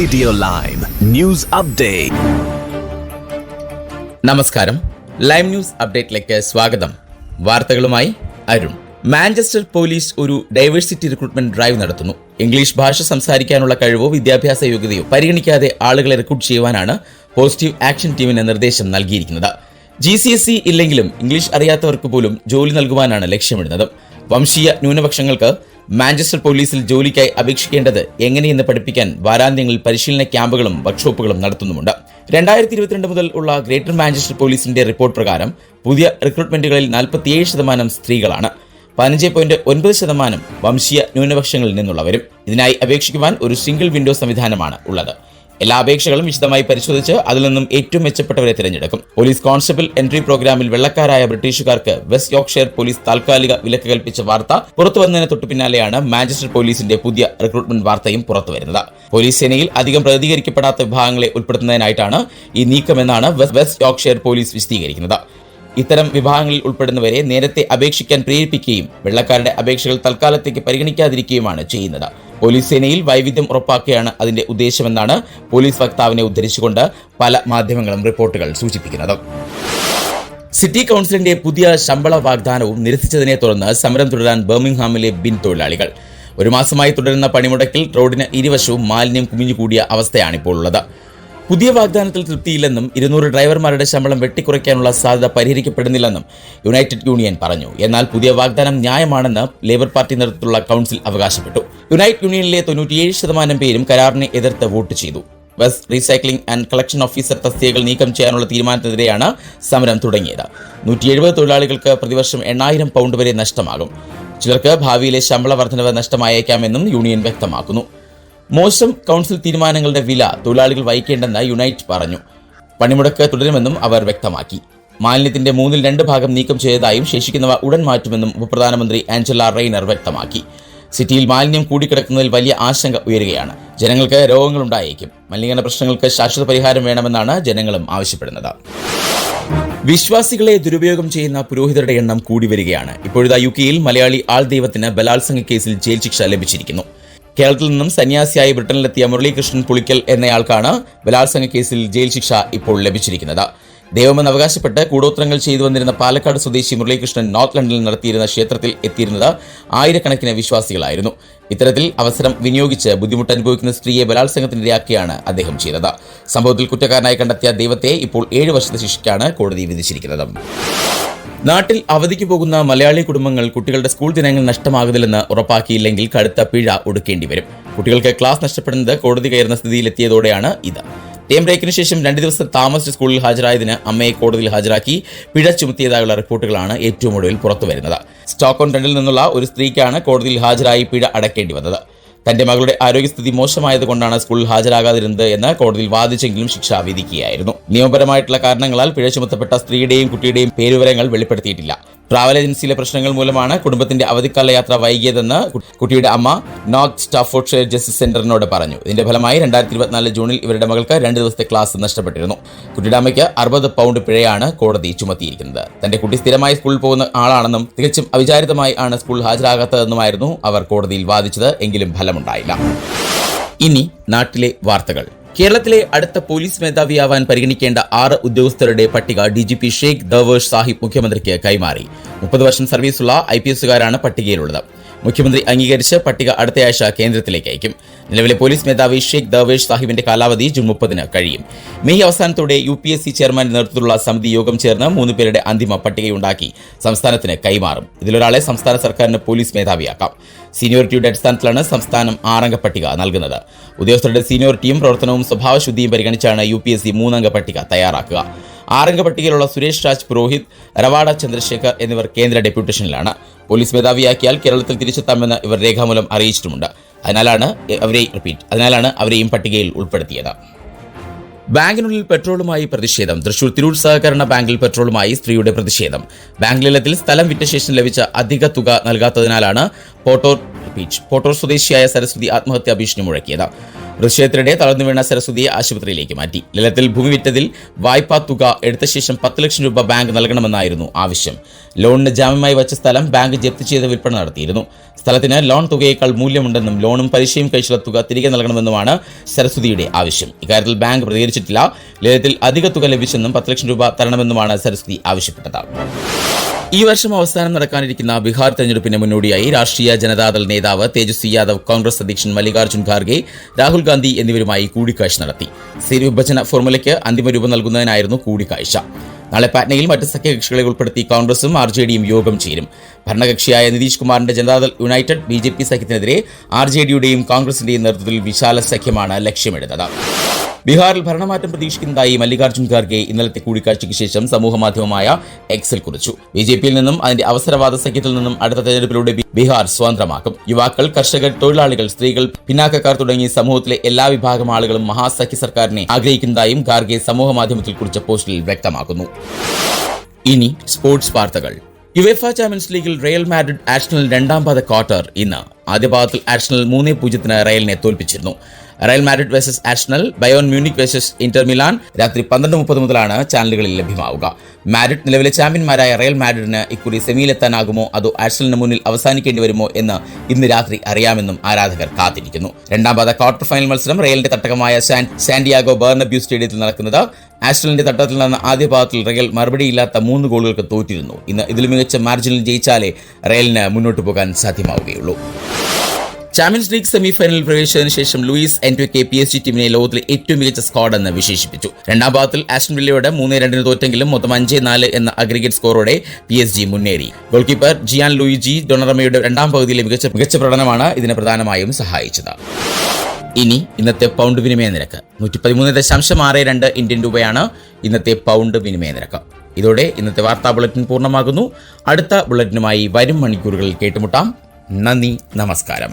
Radio lime news update നമസ്കാരം. Lime news അപ്ഡേറ്റിലേക്ക് സ്വാഗതം. വാർത്തകളുമായി അരുൺ. മാഞ്ചസ്റ്റർ പോലീസ് ഒരു ഡൈവേഴ്സിറ്റി റിക്രൂട്ട്മെന്റ് ഡ്രൈവ് നടത്തുന്നു. ഇംഗ്ലീഷ് ഭാഷ സംസാരിക്കാനുള്ള കഴിവോ വിദ്യാഭ്യാസ യോഗ്യതയോ പരിഗണിക്കാതെ ആളുകളെ റിക്രൂട്ട് ചെയ്യുവാനാണ് പോസിറ്റീവ് ആക്ഷൻ ടീമിന് നിർദ്ദേശം നൽകിയിരിക്കുന്നത്. ജി സി എസ് സി ഇല്ലെങ്കിലും ഇംഗ്ലീഷ് അറിയാത്തവർക്ക് പോലും ജോലി നൽകുവാനാണ് ലക്ഷ്യമിടുന്നത്. വംശീയ ന്യൂനപക്ഷങ്ങൾക്ക് മാഞ്ചസ്റ്റർ പോലീസിൽ ജോലിക്കായി അപേക്ഷിക്കേണ്ടത് എങ്ങനെയെന്ന് പഠിപ്പിക്കാൻ വാരാന്ത്യങ്ങളിൽ പരിശീലന ക്യാമ്പുകളും വർക്ക്ഷോപ്പുകളും നടത്തുന്നുമുണ്ട്. രണ്ടായിരത്തി ഇരുപത്തിരണ്ട് മുതൽ ഉള്ള ഗ്രേറ്റർ മാഞ്ചസ്റ്റർ പോലീസിന്റെ റിപ്പോർട്ട് പ്രകാരം പുതിയ റിക്രൂട്ട്മെന്റുകളിൽ നാൽപ്പത്തിയേഴ് ശതമാനം സ്ത്രീകളാണ്. പതിനഞ്ച് പോയിന്റ് ഒൻപത് ശതമാനം വംശീയ ന്യൂനപക്ഷങ്ങളിൽ നിന്നുള്ളവരും. ഇതിനായി അപേക്ഷിക്കുവാൻ ഒരു സിംഗിൾ വിൻഡോ സംവിധാനമാണ് ഉള്ളത്. എല്ലാ അപേക്ഷകളും വിശദമായി പരിശോധിച്ച് അതിൽ നിന്നും ഏറ്റവും മെച്ചപ്പെട്ടവരെ തിരഞ്ഞെടുക്കും. പോലീസ് കോൺസ്റ്റബിൾ എൻട്രി പ്രോഗ്രാമിൽ വെള്ളക്കാരായ ബ്രിട്ടീഷുകാർക്ക് വെസ്റ്റ് യോർക്ക്ഷയർ പോലീസ് താൽക്കാലിക വിലക്ക് കൽപ്പിച്ച വാർത്ത പുറത്തുവന്നതിന് തൊട്ടു പിന്നാലെയാണ് മാഞ്ചസ്റ്റർ പോലീസിന്റെ പുതിയ റിക്രൂട്ട്മെന്റ് വാർത്തയും പുറത്തുവരുന്നത് പോലീസ് സേനയിൽ അധികം പ്രതികരിക്കപ്പെടാത്ത വിഭാഗങ്ങളെ ഉൾപ്പെടുത്തുന്നതിനായിട്ടാണ് ഈ നീക്കമെന്നാണ് വെസ്റ്റ് യോർക്ക്ഷയർ പോലീസ് വിശദീകരിക്കുന്നത്. ഇത്തരം വിഭാഗങ്ങളിൽ ഉൾപ്പെടുന്നവരെ നേരത്തെ അപേക്ഷിക്കാൻ പ്രേരിപ്പിക്കുകയും വെള്ളക്കാരുടെ അപേക്ഷകൾ തൽക്കാലത്തേക്ക് പരിഗണിക്കാതിരിക്കുകയുമാണ് ചെയ്യുന്നത്. പോലീസ് സേനയിൽ വൈവിധ്യം ഉറപ്പാക്കുകയാണ് അതിന്റെ ഉദ്ദേശമെന്നാണ് പോലീസ് വക്താവിനെ ഉദ്ധരിച്ചുകൊണ്ട് പല മാധ്യമങ്ങളും റിപ്പോർട്ടുകൾ സൂചിപ്പിക്കുന്നത്. സിറ്റി കൗൺസിലിന്റെ പുതിയ ശമ്പള വാഗ്ദാനവും നിരസിച്ചതിനെ തുടർന്ന് സമരം തുടരാൻ ബർമിംഗ്ഹാമിലെ ബിൻ തൊഴിലാളികൾ. ഒരു മാസമായി തുടരുന്ന പണിമുടക്കിൽ റോഡിന് ഇരുവശവും മാലിന്യം കുമിഞ്ഞുകൂടിയ അവസ്ഥയാണിപ്പോൾ ഉള്ളത്. പുതിയ വാഗ്ദാനത്തിൽ തൃപ്തിയില്ലെന്നും ഇരുന്നൂറ് ഡ്രൈവർമാരുടെ ശമ്പളം വെട്ടിക്കുറയ്ക്കാനുള്ള സാധ്യത പരിഹരിക്കപ്പെടുന്നില്ലെന്നും യുണൈറ്റഡ് യൂണിയൻ പറഞ്ഞു. എന്നാൽ പുതിയ വാഗ്ദാനം ന്യായമാണെന്ന് ലേബർ പാർട്ടി നേതൃത്വത്തിലുള്ള കൗൺസിൽ അവകാശപ്പെട്ടു. യുണൈറ്റഡ് യൂണിയനിലെ തൊണ്ണൂറ്റിയേഴ് ശതമാനം പേരും കരാറിനെ എതിർത്ത് വോട്ട് ചെയ്തു. Bus recycling and collection officer തസ്തികകൾ നീക്കം ചെയ്യാനുള്ള തീരുമാനത്തിനെതിരെയാണ് സമരം തുടങ്ങിയത്. നൂറ്റി എഴുപത് തൊഴിലാളികൾക്ക് പ്രതിവർഷം എണ്ണായിരം പൗണ്ട് വരെ നഷ്ടമാകും. ചിലർക്ക് ഭാവിയിലെ ശമ്പള വർധനവ് നഷ്ടമായേക്കാമെന്നും യൂണിയൻ വ്യക്തമാക്കുന്നു. മോശം കൗൺസിൽ തീരുമാനങ്ങളുടെ വില തൊഴിലാളികൾ വഹിക്കേണ്ടെന്ന് യുണൈറ്റ് പറഞ്ഞു. പണിമുടക്ക് തുടരുമെന്നും അവർ വ്യക്തമാക്കി. മാലിന്യത്തിന്റെ മൂന്നിൽ രണ്ട് ഭാഗം നീക്കം ചെയ്തതായും ശേഷിക്കുന്നവ ഉടൻ മാറ്റുമെന്നും ഉപപ്രധാനമന്ത്രി ആഞ്ചല റെയ്നർ വ്യക്തമാക്കി. സിറ്റിയിൽ മാലിന്യം കൂടിക്കിടക്കുന്നതിൽ വലിയ ആശങ്ക ഉയരുകയാണ്. ജനങ്ങൾക്ക് രോഗങ്ങളുണ്ടായേക്കും. മലിനീകരണ പ്രശ്നങ്ങൾക്ക് ശാശ്വത പരിഹാരം വേണമെന്നാണ് ജനങ്ങളും ആവശ്യപ്പെടുന്നത്. വിശ്വാസികളെ ദുരുപയോഗം ചെയ്യുന്ന പുരോഹിതരുടെ എണ്ണം കൂടി വരികയാണ്. ഇപ്പോഴത്തെ യു കെയിൽ മലയാളി ആൾ ദൈവത്തിന് ബലാത്സംഗ കേസിൽ ജയിൽ ശിക്ഷ ലഭിച്ചിരിക്കുന്നു. കേരളത്തിൽ നിന്നും സന്യാസിയായി ബ്രിട്ടനിലെത്തിയ മുരളീകൃഷ്ണൻ പുളിക്കൽ എന്നയാൾക്കാണ് ബലാത്സംഗ കേസിൽ ജയിൽ ശിക്ഷ ഇപ്പോൾ ലഭിച്ചിരിക്കുന്നത്. ദൈവമെന്ന് അവകാശപ്പെട്ട് കൂടോത്രങ്ങൾ ചെയ്തു വന്നിരുന്ന പാലക്കാട് സ്വദേശി മുരളീകൃഷ്ണൻ നോർത്ത് ലണ്ടനിൽ നടത്തിയിരുന്ന ക്ഷേത്രത്തിൽ എത്തിയിരുന്നത് ആയിരക്കണക്കിന് വിശ്വാസികളായിരുന്നു. ഇത്തരത്തിൽ അവസരം വിനിയോഗിച്ച് ബുദ്ധിമുട്ട് അനുഭവിക്കുന്ന സ്ത്രീയെ ബലാത്സംഗത്തിനിരയാക്കിയാണ് അദ്ദേഹം ചെയ്തത്. സംഭവത്തിൽ കുറ്റക്കാരനായി കണ്ടെത്തിയ ദൈവത്തെ ഇപ്പോൾ ഏഴ് വർഷത്തെ ശിക്ഷയ്ക്കാണ് കോടതി വിധിച്ചിരിക്കുന്നത്. നാട്ടിൽ അവധിക്ക് പോകുന്ന മലയാളി കുടുംബങ്ങൾ കുട്ടികളുടെ സ്കൂൾ ദിനങ്ങൾ നഷ്ടമാകുന്നില്ലെന്ന് ഉറപ്പാക്കിയില്ലെങ്കിൽ കടുത്ത പിഴ ഒടുക്കേണ്ടി വരും. കുട്ടികൾക്ക് ക്ലാസ് നഷ്ടപ്പെടുന്നത് കോടതി കയറുന്ന സ്ഥിതിയിലെത്തിയതോടെയാണ് ഇത്. ടേം ബ്രേക്കിന് ശേഷം രണ്ട് ദിവസം താമസിച്ച് സ്കൂളിൽ ഹാജരായതിന് അമ്മയെ കോടതിയിൽ ഹാജരാക്കി പിഴ ചുമത്തിയതായുള്ള റിപ്പോർട്ടുകളാണ് ഏറ്റവും ഒടുവിൽ പുറത്തുവരുന്നത്. സ്റ്റോക്കോൺ രണ്ടിൽ നിന്നുള്ള ഒരു സ്ത്രീക്കാണ് കോടതിയിൽ ഹാജരായി പിഴ അടക്കേണ്ടി വന്നത്. തന്റെ മകളുടെ ആരോഗ്യസ്ഥിതി മോശമായതുകൊണ്ടാണ് സ്കൂളിൽ ഹാജരാകാതിരുന്നത് എന്ന് കോടതിയിൽ വാദിച്ചെങ്കിലും ശിക്ഷ വിധിക്കുകയായിരുന്നു. നിയമപരമായിട്ടുള്ള കാരണങ്ങളാൽ പിഴ ചുമത്തപ്പെട്ട സ്ത്രീയുടെയും കുട്ടിയുടെയും പേരുവിവരങ്ങൾ വെളിപ്പെടുത്തിയിട്ടില്ല. ട്രാവൽ ഏജൻസിയിലെ പ്രശ്നങ്ങൾ മൂലമാണ് കുടുംബത്തിന്റെ അവധിക്കാല യാത്ര വൈകിയതെന്ന് കുട്ടിയുടെ അമ്മ നോർത്ത് സ്റ്റാഫോർഡ്ഷെയർ ജസ്റ്റിസ് സെന്ററിനോട് പറഞ്ഞു. ഇതിന്റെ ഫലമായി രണ്ടായിരത്തി ഇരുപത്തിനാല് ജൂണിൽ ഇവരുടെ മകൾക്ക് രണ്ട് ദിവസത്തെ ക്ലാസ് നഷ്ടപ്പെട്ടിരുന്നു. കുട്ടിയുടെ അമ്മയ്ക്ക് അറുപത് പൗണ്ട് പിഴയാണ് കോടതി ചുമത്തിയിരിക്കുന്നത്. തന്റെ കുട്ടി സ്ഥിരമായി സ്കൂളിൽ പോകുന്ന ആളാണെന്നും തികച്ചും അവിചാരിതമായി ആണ് സ്കൂൾ ഹാജരാകാത്തതെന്നുമായിരുന്നു അവർ കോടതിയിൽ വാദിച്ചത്. എങ്കിലും ഫലമുണ്ടായില്ല ഇനി നാട്ടിലെ വാർത്തകൾ. കേരളത്തിലെ അടുത്ത പോലീസ് മേധാവിയാവാൻ പരിഗണിക്കേണ്ട ആറ് ഉദ്യോഗസ്ഥരുടെ പട്ടിക D G P Shaikh Darvesh Sahib മുഖ്യമന്ത്രിക്ക് കൈമാറി. മുപ്പത് വർഷം സർവീസുള്ള ഐ പി എസുകാരാണ് പട്ടികയിലുള്ളത്. മുഖ്യമന്ത്രി അംഗീകരിച്ച് പട്ടിക അടുത്തയാഴ്ച കേന്ദ്രത്തിലേക്ക് അയക്കും നിലവിലെ പോലീസ് മേധാവി ഷെയ്ഖ് ദവേഷ് സാഹിബിന്റെ കാലാവധി ജൂൺ മുപ്പതിന് കഴിയും. മെയ് അവസാനത്തോടെ യു പി എസ് സി ചെയർമാന്റെ നേതൃത്വത്തിലുള്ള സമിതി യോഗം ചേർന്ന് മൂന്ന് പേരുടെ അന്തിമ പട്ടികയുണ്ടാക്കി സംസ്ഥാനത്തിന് കൈമാറും. ഇതിലൊരാളെ സംസ്ഥാന സർക്കാരിന് പോലീസ് മേധാവിയാക്കാം. സീനിയോറിറ്റിയുടെ അടിസ്ഥാനത്തിലാണ് സംസ്ഥാനം ആറംഗ പട്ടിക നൽകുന്നത്. ഉദ്യോഗസ്ഥരുടെ സീനിയോറിറ്റിയും പ്രവർത്തനവും സ്വഭാവശുദ്ധിയും പരിഗണിച്ചാണ് യു പി എസ് സി മൂന്നംഗ പട്ടിക തയ്യാറാക്കുക. ആറംഗ പട്ടികയിലുള്ള സുരേഷ് രാജ് പുരോഹിത് റവാഡ ചന്ദ്രശേഖർ എന്നിവർ കേന്ദ്ര ഡെപ്യൂട്ടേഷനിലാണ്. പോലീസ് മേധാവിയാക്കിയാൽ കേരളത്തിൽ തിരിച്ചെത്താമെന്ന് ഇവർ രേഖാമൂലം അറിയിച്ചിട്ടുമുണ്ട്. അതിനാലാണ് അവരെ റിപ്പീറ്റ് അതിനാലാണ് അവരെയും പട്ടികയിൽ ഉൾപ്പെടുത്തിയത്. ബാങ്കിനുള്ളിൽ പെട്രോളുമായി പ്രതിഷേധം. തൃശൂർ തിരൂർ സഹകരണ ബാങ്കിൽ പെട്രോളുമായി സ്ത്രീയുടെ പ്രതിഷേധം. ബാങ്ക് ലീലത്തിൽ സ്ഥലം വിറ്റ ശേഷം ലഭിച്ച അധിക തുക നൽകാത്തതിനാലാണ് പോട്ടോർ ബീച്ച് പോട്ടോർ സ്വദേശിയായ സരസ്വതി ആത്മഹത്യാ ഭീഷണി മുഴക്കിയത്. പ്രതിഷേധത്തിനിടെ തളർന്നു വീണ സരസ്വതിയെ ആശുപത്രിയിലേക്ക് മാറ്റി. ലലത്തിൽ ഭൂമി വിറ്റതിൽ വായ്പാ തുക എടുത്ത ശേഷം പത്ത് ലക്ഷം രൂപ ബാങ്ക് നൽകണമെന്നായിരുന്നു ആവശ്യം. ലോണിന് ജാമ്യമായി വച്ച സ്ഥലം ബാങ്ക് ജപ്തി ചെയ്ത് വിൽപ്പന നടത്തിയിരുന്നു. സ്ഥലത്തിന് ലോൺ തുകയേക്കാൾ മൂല്യമുണ്ടെന്നും ലോണും പലിശയും കഴിച്ചുള്ള തുക തിരികെ നൽകണമെന്നുമാണ് സരസ്വതിയുടെ ആവശ്യം. ഇക്കാര്യത്തിൽ ബാങ്ക് പ്രതികരിച്ചിട്ടില്ല. ലളിതത്തിൽ അധിക തുക ലഭിച്ചെന്നും പത്ത് ലക്ഷം രൂപ തരണമെന്നുമാണ് സരസ്വതി ആവശ്യപ്പെട്ടത്. ഈ വർഷം അവസാനം നടക്കാനിരിക്കുന്ന ബീഹാർ തെരഞ്ഞെടുപ്പിന് മുന്നോടിയായി രാഷ്ട്രീയ ജനതാദൾ നേതാവ് തേജസ്വി യാദവ് കോൺഗ്രസ് അധ്യക്ഷൻ മല്ലികാർജുൻ ഖാർഗെ രാഹുൽ ഗാന്ധി എന്നിവരുമായി കൂടിക്കാഴ്ച നടത്തി. സീറ്റ് വിഭജന ഫോർമുലയ്ക്ക് അന്തിമ രൂപം നൽകുന്നതിനായിരുന്നു കൂടിക്കാഴ്ച. നാളെ പാറ്റ്നയിൽ മറ്റ് സഖ്യകക്ഷികളെ ഉൾപ്പെടുത്തി കോൺഗ്രസും ആർ ജെ ഡിയും യോഗം ചേരും. ഭരണകക്ഷിയായ നിതീഷ് കുമാറിന്റെ Janata Dal united B J P സഖ്യത്തിനെതിരെ R J ഡിയുടെയും കോൺഗ്രസിന്റെയും നേതൃത്വത്തിൽ വിശാല സഖ്യമാണ് ലക്ഷ്യമിടുന്നത്. ബീഹാറിൽ ഭരണമാറ്റം പ്രതീക്ഷിക്കുന്നതായി മല്ലികാർജുൻ ഖാർഗെ ഇന്നലത്തെ കൂടിക്കാഴ്ചയ്ക്ക് ശേഷം സമൂഹമാധ്യമമായ എക്സിൽ കുറിച്ചു. ബി ജെ പിയിൽ നിന്നും അതിന്റെ അവസരവാദ സഖ്യത്തിൽ നിന്നും അടുത്ത തെരഞ്ഞെടുപ്പിലൂടെ ബീഹാർ സ്വതന്ത്രമാക്കും. യുവാക്കൾ കർഷകർ തൊഴിലാളികൾ സ്ത്രീകൾ പിന്നാക്കക്കാർ തുടങ്ങി സമൂഹത്തിലെ എല്ലാ വിഭാഗം ആളുകളും മഹാസഖ്യ സർക്കാരിനെ ആഗ്രഹിക്കുന്നതായും ഖാർഗെ സമൂഹമാധ്യമത്തിൽ കുറിച്ച പോസ്റ്റിൽ വ്യക്തമാക്കുന്നു. ഇനി സ്പോർട്സ് വാർത്തകൾ. യുവേഫ ചാമ്പ്യൻസ് ലീഗിൽ റയൽ മാഡ്രിഡ് ആഷണൽ രണ്ടാം പാദ ക്വാർട്ടർ ഇന്ന് ആദ്യ പാദത്തിൽ ആഷണൽ മൂന്നേ പൂജ്യത്തിന് റയലിനെ തോൽപ്പിച്ചിരുന്നു. Real Madrid versus Arsenal Bayern Munich versus Inter Milan രാത്രി പന്ത്രണ്ട് മുപ്പത് മുതലാണ് ചാനലുകളിൽ ലഭ്യമാവുക. മാഡ്രിഡ് നിലവിലെ ചാമ്പ്യന്മാരായ റയൽ മാഡ്രിഡിന് ഇക്കുറി സെമിയിലെത്താനാകുമോ അതോ ആഷണലിന് മുന്നിൽ അവസാനിക്കേണ്ടി വരുമോ എന്ന് ഇന്ന് രാത്രി അറിയാമെന്നും ആരാധകർ കാത്തിരിക്കുന്നു. രണ്ടാം പാത ക്വാർട്ടർ ഫൈനൽ മത്സരം റയലിന്റെ തട്ടകമായ സാന്റിയാഗോ ബേർണബ്യൂ സ്റ്റേഡിയത്തിൽ നടക്കുന്നത് ആസ്റ്റലിന്റെ തട്ടത്തിൽ നിന്ന് ആദ്യ പാദത്തിൽ റയൽ മറുപടിയില്ലാത്ത മൂന്ന് ഗോളുകൾക്ക് തോറ്റിരുന്നു. ഇന്ന് ഇതിൽ മികച്ച മാർജിനിൽ ജയിച്ചാലേ റയലിന് മുന്നോട്ട് പോകാൻ സാധ്യമാവുകയുള്ളൂ. ചാമ്പ്യൻസ് ലീഗ് സെമി ഫൈനലിൽ പ്രവേശിച്ചതിന് ശേഷം Luis Enrique P S G ടീമിനെ ലോകത്തിലെ ഏറ്റവും മികച്ച സ്ക്വാഡ് എന്ന് വിശേഷിപ്പിച്ചു. രണ്ടാം ഭാഗത്തിൽ ആസ്റ്റൺ വില്ലയോട് മൂന്ന് രണ്ടിന് തോറ്റെങ്കിലും മൊത്തം അഞ്ച് നാല് എന്ന അഗ്രിഗേറ്റ് സ്കോറോടെ പി എസ് ജി മുന്നേറി. ഗോൾ കീപ്പർ ജിയാൻ ലൂയിജി ഡൊണറമയുടെ രണ്ടാം പകുതിയിലെ മികച്ച മികച്ച പ്രകടനമാണ് ഇതിനെ പ്രധാനമായും സഹായിച്ചത്. ഇനി ഇന്നത്തെ പൗണ്ട് വിനിമയ നിരക്ക്. നൂറ്റി പതിമൂന്ന് ദശാംശം ആറ് രണ്ട് ഇന്ത്യൻ രൂപയാണ് ഇന്നത്തെ പൗണ്ട് വിനിമയ നിരക്ക്. ഇതോടെ ഇന്നത്തെ വാർത്താ ബുള്ളറ്റിൻ പൂർണമാകുന്നു. അടുത്ത ബുള്ളറ്റിനുമായി വരും മണിക്കൂറുകളിൽ കേട്ടുമുട്ടാം. നന്ദി നമസ്കാരം.